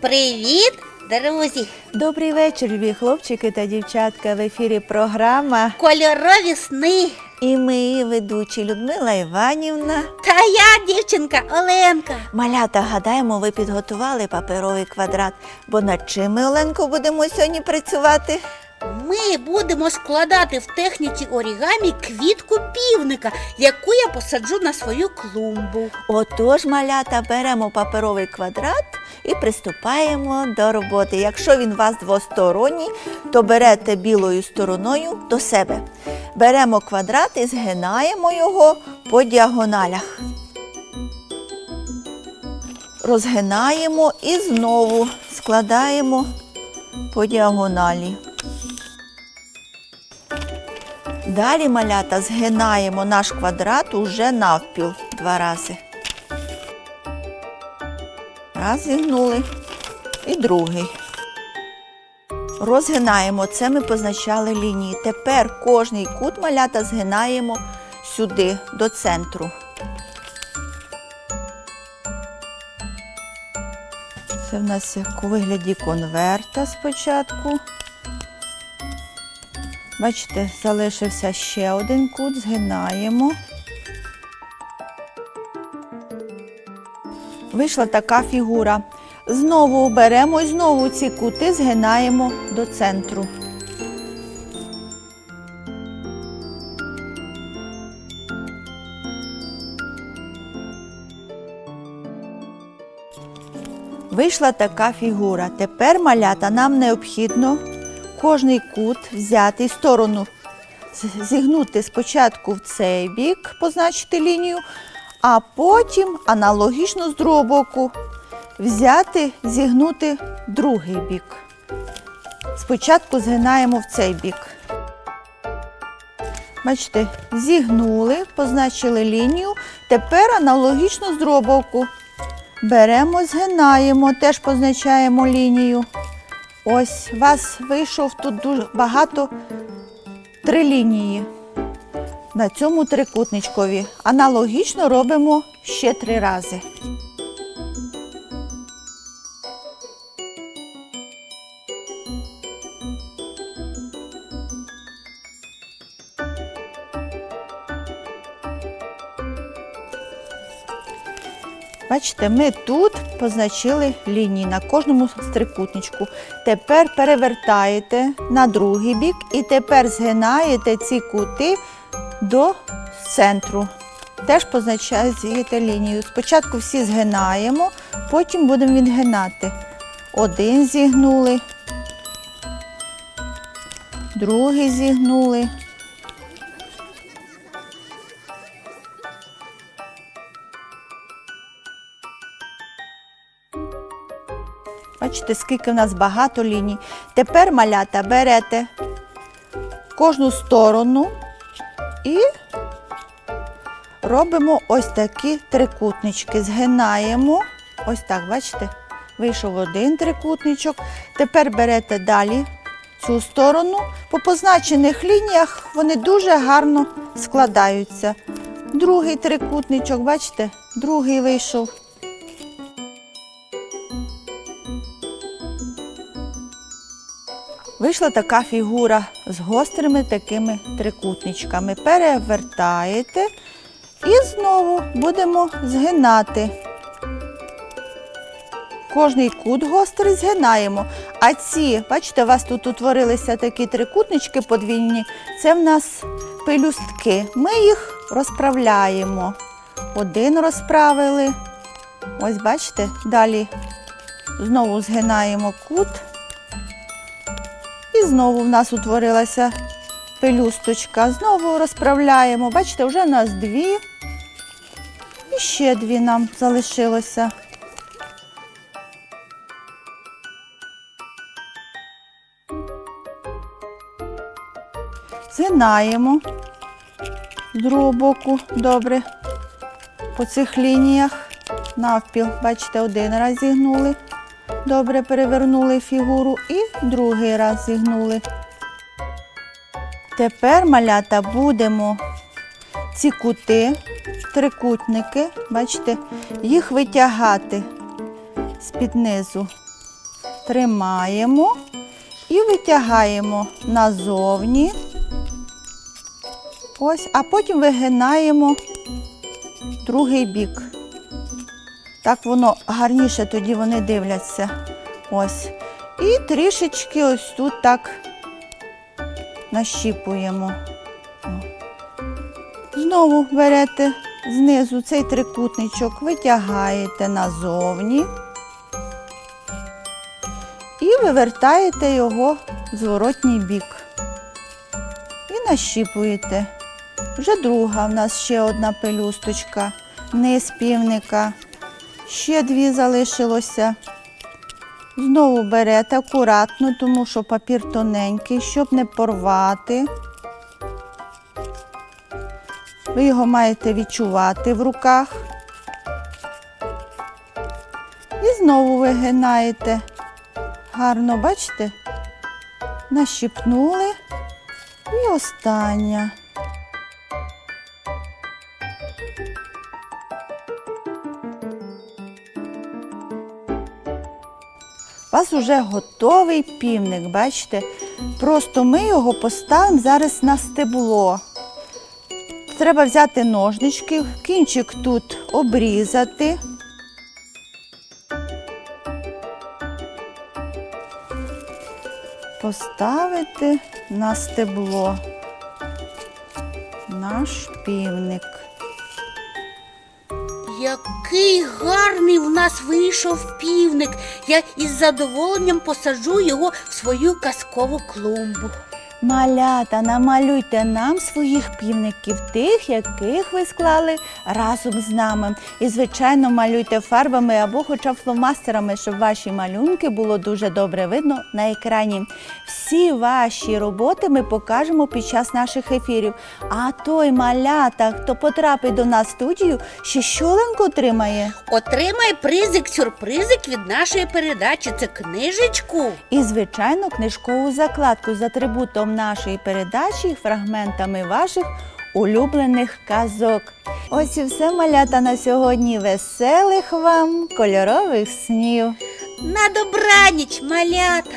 Привіт, друзі! Добрий вечір, любі хлопчики та дівчатка. В ефірі програма. Кольорові сни. І ми, ведучі Людмила Іванівна. Та я, дівчинка Оленка. Малята, гадаємо, ви підготували паперовий квадрат. Бо над чим ми, Оленко, будемо сьогодні працювати? Ми будемо складати в техніці орігамі квітку півника, яку я посаджу на свою клумбу. Отож, малята, беремо паперовий квадрат і приступаємо до роботи. Якщо він у вас двосторонній, то берете білою стороною до себе. Беремо квадрат і згинаємо його по діагоналях. Розгинаємо і знову складаємо по діагоналі. Далі малята згинаємо наш квадрат уже навпіл два рази. Раз зігнули і другий. Розгинаємо, це ми позначали лінії. Тепер кожний кут малята згинаємо сюди, до центру. Це в нас як у вигляді конверта спочатку. Бачите, залишився ще один кут, згинаємо. Вийшла така фігура. Знову беремо і знову ці кути згинаємо до центру. Вийшла така фігура. Тепер малята нам необхідно кожний кут взяти сторону зігнути спочатку в цей бік, позначити лінію, а потім аналогічно з другого боку взяти, зігнути другий бік. Спочатку згинаємо в цей бік. Бачите, зігнули, позначили лінію. Тепер аналогічно з другого боку. Беремо, згинаємо, теж позначаємо лінію. Ось у вас вийшов тут дуже багато три лінії. На цьому трикутничкові. Аналогічно робимо ще три рази. Бачите, ми тут позначили лінії на кожному трикутничку. Тепер перевертаєте на другий бік і тепер згинаєте ці кути до центру. Теж позначаєте лінію. Спочатку всі згинаємо, потім будемо відгинати. Один зігнули, другий зігнули. Бачите, скільки в нас багато ліній. Тепер малята берете кожну сторону і робимо ось такі трикутнички. Згинаємо. Ось так, бачите? Вийшов один трикутничок. Тепер берете далі цю сторону. По позначених лініях вони дуже гарно складаються. Другий трикутничок, бачите, другий вийшов. Вийшла така фігура з гострими такими трикутничками. Перевертаєте і знову будемо згинати. Кожний кут гострий згинаємо. А ці, бачите, у вас тут утворилися такі трикутнички подвійні. Це в нас пелюстки. Ми їх розправляємо. Один розправили. Ось бачите, далі знову згинаємо кут. Знову в нас утворилася пелюсточка. Знову розправляємо. Бачите, вже у нас дві. І ще дві нам залишилося. Згинаємо. З другого боку, добре. По цих лініях навпіл, бачите, один раз зігнули. Добре перевернули фігуру і другий раз зігнули. Тепер, малята, будемо ці кути, трикутники, бачите, їх витягати з-під низу. Тримаємо і витягаємо назовні. Ось, а потім вигинаємо другий бік. Так воно гарніше тоді вони дивляться. Ось. І трішечки ось тут так нащіпуємо. Знову берете знизу цей трикутничок, витягаєте назовні і вивертаєте його в зворотній бік. І нащіпуєте. Вже друга в нас ще одна пелюсточка, низ півника. Ще дві залишилося. Знову берете акуратно, тому що папір тоненький, щоб не порвати. Ви його маєте відчувати в руках. І знову вигинаєте. Гарно, бачите? Нащипнули. І остання. У вас вже готовий півник, бачите? Просто ми його поставимо зараз на стебло. Треба взяти ножнички, кінчик тут обрізати. Поставити на стебло наш півник. Який гарний в нас вийшов півник. Я із задоволенням посаджу його в свою казкову клумбу. Малята, намалюйте нам своїх півників, тих, яких ви склали разом з нами. І, звичайно, малюйте фарбами або хоча б фломастерами, щоб ваші малюнки було дуже добре видно на екрані. Всі ваші роботи ми покажемо під час наших ефірів. А той малята, хто потрапить до нас в студію, ще щоленку отримає. Отримай призик-сюрпризик від нашої передачі. Це книжечку. І, звичайно, книжкову закладку з атрибутом нашої передачі фрагментами ваших улюблених казок. Ось і все малята на сьогодні. Веселих вам кольорових снів. На добраніч, малята!